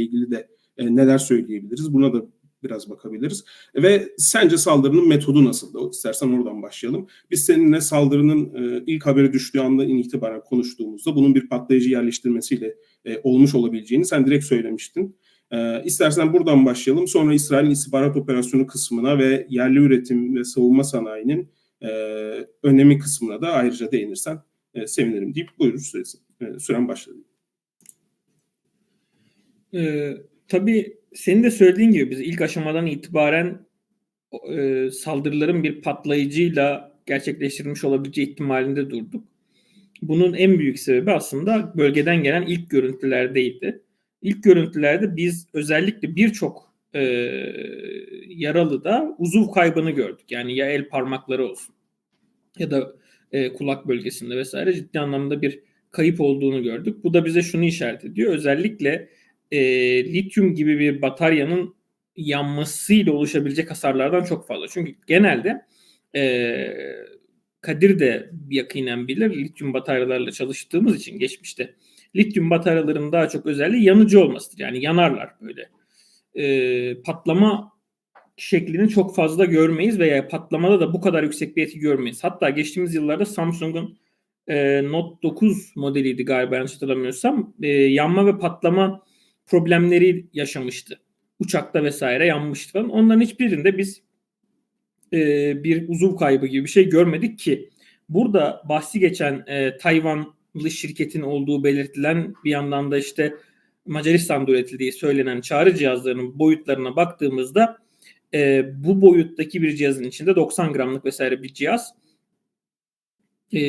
ilgili de e, neler söyleyebiliriz? Buna da biraz bakabiliriz. Ve sence saldırının metodu nasıldı? İstersen oradan başlayalım. Biz seninle saldırının e, ilk haberi düştüğü andan itibaren konuştuğumuzda bunun bir patlayıcı yerleştirmesiyle e, olmuş olabileceğini sen direkt söylemiştin. E, istersen buradan başlayalım. Sonra İsrail'in istihbarat operasyonu kısmına ve yerli üretim ve savunma sanayinin e, önemi kısmına da ayrıca değinirsen e, sevinirim deyip buyurun süresi, e, süren başladı. Ee, tabii senin de söylediğin gibi biz ilk aşamadan itibaren e, saldırıların bir patlayıcıyla gerçekleştirilmiş olabileceği ihtimalinde durduk. Bunun en büyük sebebi aslında bölgeden gelen ilk görüntülerdeydi. İlk görüntülerde biz özellikle birçok e, yaralı da uzuv kaybını gördük. Yani ya el parmakları olsun ya da e, kulak bölgesinde vesaire ciddi anlamda bir kayıp olduğunu gördük. Bu da bize şunu işaret ediyor. Özellikle e, lityum gibi bir bataryanın yanmasıyla oluşabilecek hasarlardan çok fazla. Çünkü genelde e, Kadir de yakinen bilir lityum bataryalarla çalıştığımız için geçmişte lityum bataryaların daha çok özelliği yanıcı olmasıdır. Yani yanarlar böyle. E, patlama şeklini çok fazla görmeyiz veya patlamada da bu kadar yüksek bir etki görmeyiz. Hatta geçtiğimiz yıllarda Samsung'un e, Note 9 modeliydi galiba yanlış hatırlamıyorsam e, yanma ve patlama problemleri yaşamıştı. Uçakta vesaire yanmıştı falan. Onların hiçbirinde biz e, bir uzuv kaybı gibi bir şey görmedik ki burada bahsi geçen e, Tayvanlı şirketin olduğu belirtilen bir yandan da işte Macaristan'da üretildiği söylenen çağrı cihazlarının boyutlarına baktığımızda e, bu boyuttaki bir cihazın içinde 90 gramlık vesaire bir cihaz e,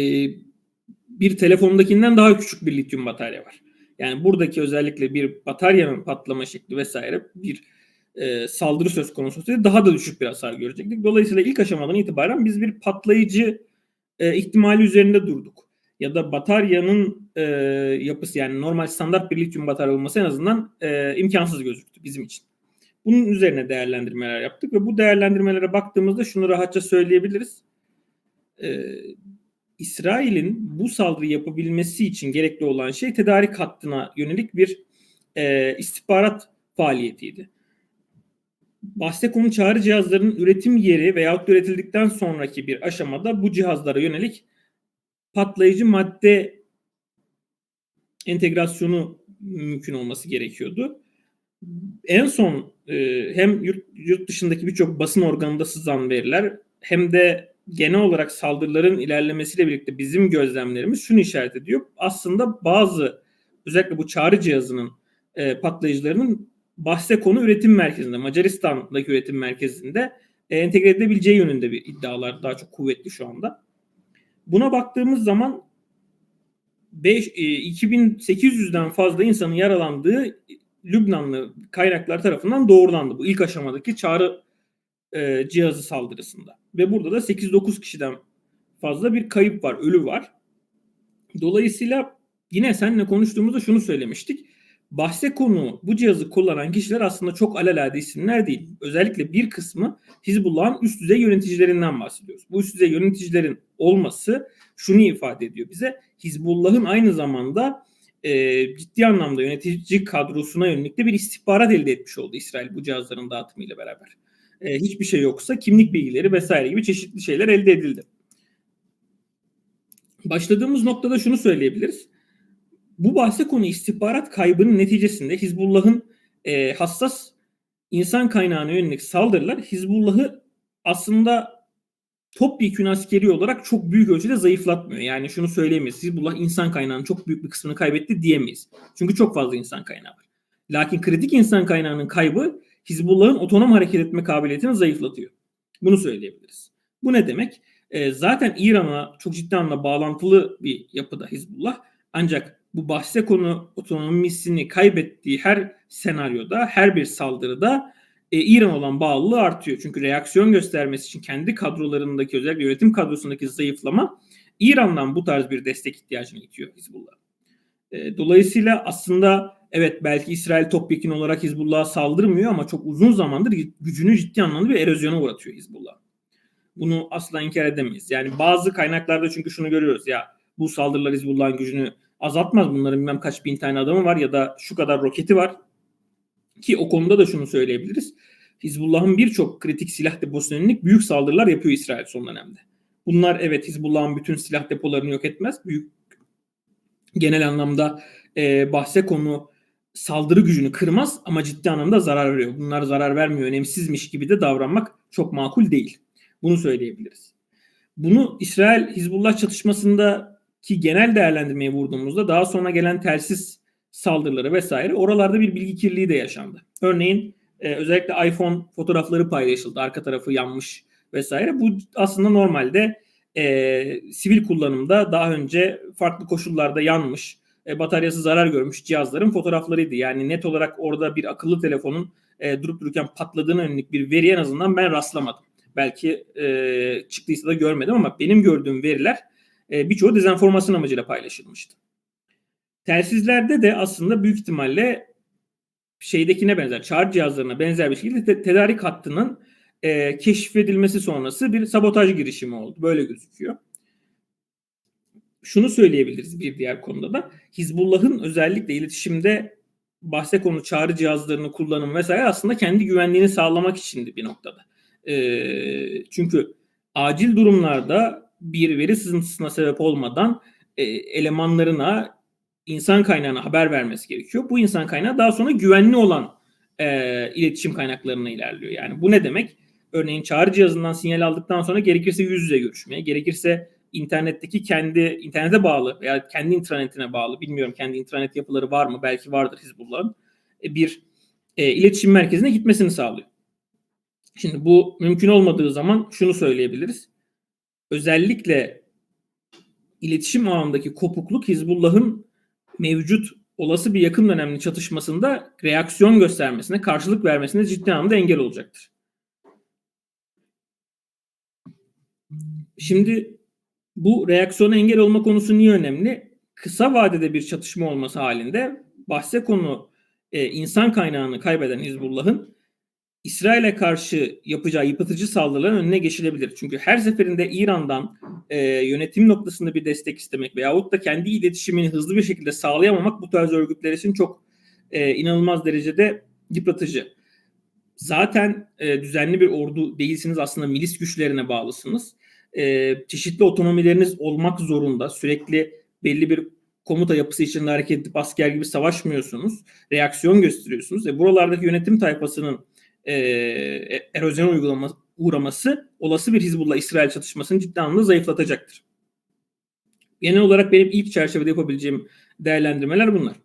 bir telefondakinden daha küçük bir lityum batarya var. Yani buradaki özellikle bir bataryanın patlama şekli vesaire bir e, saldırı söz konusu olsaydı daha da düşük bir hasar görecektik. Dolayısıyla ilk aşamadan itibaren biz bir patlayıcı e, ihtimali üzerinde durduk. Ya da bataryanın e, yapısı yani normal standart bir lityum batarya olması en azından e, imkansız gözüktü bizim için. Bunun üzerine değerlendirmeler yaptık ve bu değerlendirmelere baktığımızda şunu rahatça söyleyebiliriz. E, İsrail'in bu saldırı yapabilmesi için gerekli olan şey tedarik hattına yönelik bir e, istihbarat faaliyetiydi. Bahse çağrı cihazlarının üretim yeri veyahut üretildikten sonraki bir aşamada bu cihazlara yönelik patlayıcı madde entegrasyonu mümkün olması gerekiyordu. En son e, hem yurt, yurt dışındaki birçok basın organında sızan veriler hem de genel olarak saldırıların ilerlemesiyle birlikte bizim gözlemlerimiz şunu işaret ediyor. Aslında bazı özellikle bu çağrı cihazının e, patlayıcılarının bahse konu üretim merkezinde, Macaristan'daki üretim merkezinde e, entegre edilebileceği yönünde bir iddialar daha çok kuvvetli şu anda. Buna baktığımız zaman 5, e, 2800'den fazla insanın yaralandığı Lübnanlı kaynaklar tarafından doğrulandı. Bu ilk aşamadaki çağrı e, cihazı saldırısında. Ve burada da 8-9 kişiden fazla bir kayıp var, ölü var. Dolayısıyla yine seninle konuştuğumuzda şunu söylemiştik. Bahse konu bu cihazı kullanan kişiler aslında çok alelade isimler değil. Özellikle bir kısmı Hizbullah'ın üst düzey yöneticilerinden bahsediyoruz. Bu üst düzey yöneticilerin olması şunu ifade ediyor bize. Hizbullah'ın aynı zamanda e, ciddi anlamda yönetici kadrosuna yönelik de bir istihbarat elde etmiş oldu İsrail bu cihazların dağıtımıyla beraber e, hiçbir şey yoksa kimlik bilgileri vesaire gibi çeşitli şeyler elde edildi. Başladığımız noktada şunu söyleyebiliriz. Bu bahse konu istihbarat kaybının neticesinde Hizbullah'ın e, hassas insan kaynağına yönelik saldırılar Hizbullah'ı aslında topyekun askeri olarak çok büyük ölçüde zayıflatmıyor. Yani şunu söyleyemeyiz. Hizbullah insan kaynağının çok büyük bir kısmını kaybetti diyemeyiz. Çünkü çok fazla insan kaynağı var. Lakin kritik insan kaynağının kaybı Hizbullah'ın otonom hareket etme kabiliyetini zayıflatıyor. Bunu söyleyebiliriz. Bu ne demek? E, zaten İran'a çok ciddi anlamda bağlantılı bir yapıda Hizbullah. Ancak bu bahse konu otonomisini kaybettiği her senaryoda, her bir saldırıda e, İran olan bağlılığı artıyor. Çünkü reaksiyon göstermesi için kendi kadrolarındaki özellikle yönetim kadrosundaki zayıflama İran'dan bu tarz bir destek ihtiyacını itiyor Hizbullah. E, dolayısıyla aslında evet belki İsrail topyekin olarak Hizbullah'a saldırmıyor ama çok uzun zamandır gücünü ciddi anlamda bir erozyona uğratıyor Hizbullah. Bunu asla inkar edemeyiz. Yani bazı kaynaklarda çünkü şunu görüyoruz ya bu saldırılar Hizbullah'ın gücünü azaltmaz. Bunların bilmem kaç bin tane adamı var ya da şu kadar roketi var. Ki o konuda da şunu söyleyebiliriz. Hizbullah'ın birçok kritik silah deposuna yönelik büyük saldırılar yapıyor İsrail son dönemde. Bunlar evet Hizbullah'ın bütün silah depolarını yok etmez. Büyük genel anlamda e, bahse konu saldırı gücünü kırmaz ama ciddi anlamda zarar veriyor. Bunlar zarar vermiyor, önemsizmiş gibi de davranmak çok makul değil. Bunu söyleyebiliriz. Bunu İsrail Hizbullah çatışmasındaki genel değerlendirmeye vurduğumuzda daha sonra gelen telsiz saldırıları vesaire oralarda bir bilgi kirliliği de yaşandı. Örneğin e, özellikle iPhone fotoğrafları paylaşıldı. Arka tarafı yanmış vesaire. Bu aslında normalde e, sivil kullanımda daha önce farklı koşullarda yanmış, e, bataryası zarar görmüş cihazların fotoğraflarıydı. Yani net olarak orada bir akıllı telefonun e, durup dururken patladığına yönelik bir veri en azından ben rastlamadım. Belki e, çıktıysa da görmedim ama benim gördüğüm veriler e, birçoğu dezenformasyon amacıyla paylaşılmıştı. Telsizlerde de aslında büyük ihtimalle şeydekine benzer, çağrı cihazlarına benzer bir şekilde te- tedarik hattının e, keşfedilmesi sonrası bir sabotaj girişimi oldu. Böyle gözüküyor. Şunu söyleyebiliriz bir diğer konuda da. Hizbullah'ın özellikle iletişimde bahse konu çağrı cihazlarını kullanım vesaire aslında kendi güvenliğini sağlamak içindi bir noktada. E, çünkü acil durumlarda bir veri sızıntısına sebep olmadan e, elemanlarına insan kaynağına haber vermesi gerekiyor. Bu insan kaynağı daha sonra güvenli olan e, iletişim kaynaklarına ilerliyor. Yani bu ne demek? Örneğin çağrı cihazından sinyal aldıktan sonra gerekirse yüz yüze görüşmeye, gerekirse internetteki kendi internete bağlı veya kendi intranetine bağlı bilmiyorum kendi intranet yapıları var mı belki vardır Hizbullah'ın e, bir e, iletişim merkezine gitmesini sağlıyor. Şimdi bu mümkün olmadığı zaman şunu söyleyebiliriz. Özellikle iletişim ağındaki kopukluk Hizbullah'ın mevcut olası bir yakın dönemli çatışmasında reaksiyon göstermesine, karşılık vermesine ciddi anlamda engel olacaktır. Şimdi bu reaksiyona engel olma konusu niye önemli? Kısa vadede bir çatışma olması halinde bahse konu e, insan kaynağını kaybeden Hizbullah'ın İsrail'e karşı yapacağı yıpratıcı saldırıların önüne geçilebilir. Çünkü her seferinde İran'dan e, yönetim noktasında bir destek istemek veyahut da kendi iletişimini hızlı bir şekilde sağlayamamak bu tarz örgütler için çok e, inanılmaz derecede yıpratıcı. Zaten e, düzenli bir ordu değilsiniz aslında milis güçlerine bağlısınız. E, çeşitli otonomileriniz olmak zorunda. Sürekli belli bir komuta yapısı içinde hareket edip asker gibi savaşmıyorsunuz. Reaksiyon gösteriyorsunuz. E, buralardaki yönetim tayfasının e, erozyon uygulaması uğraması olası bir Hizbullah-İsrail çatışmasını ciddi anlamda zayıflatacaktır. Genel olarak benim ilk çerçevede yapabileceğim değerlendirmeler bunlar.